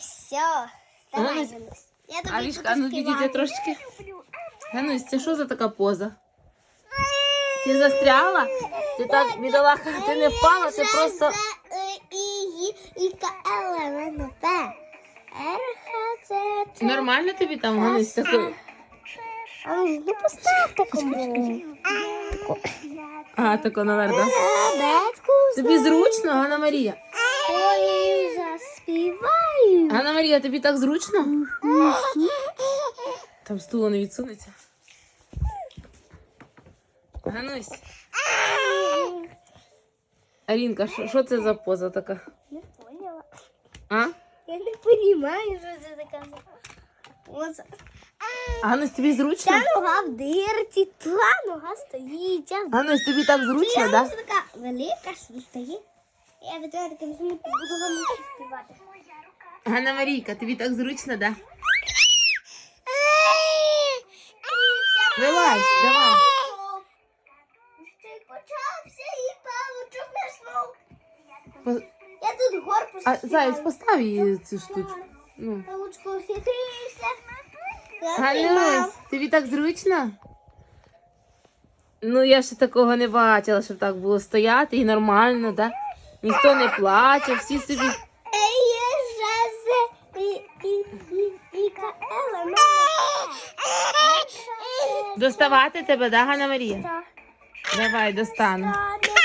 все. Давай, Ганусь, Ганусь. Я тобі Алішка, а ну відійди співати. трошки. Ганусь, це що за така поза? Ти застрягла? Ти так, бідолаха, ти не впала, ти просто. Нормально тобі там, Ганусь, таке? А ну, ну постав такому. А, тако наверх, да? Бетку. Тобі зручно, Ганна Марія? Ой, заспіваю. Ганна Марія, тобі так зручно? Там стуло не відсунеться. Ганусь, Алінка, що- що це за поза така? Не поняла. А? Я не розумію, що це таке. Ось. Ганусь, тобі зручно? Ця нога в дирці, та нога стоїть. Ця Ганусь, тобі так зручно, Я так? ось така велика, що стоїть. Я буду вам співати. Ганна Марійка, тобі так зручно, да? Вилазь, давай. Почався і павучок знайшов. По- Я тут горку А, Заяць, постав її цю штучку. Ну. Павучку хитрився. Ганусь, тобі так зручно? Ну, я ще такого не бачила, щоб так було стояти і нормально, да? Ніхто не плаче, всі собі. Доставати тебе, да, Ганна Марія? Давай, достану. Та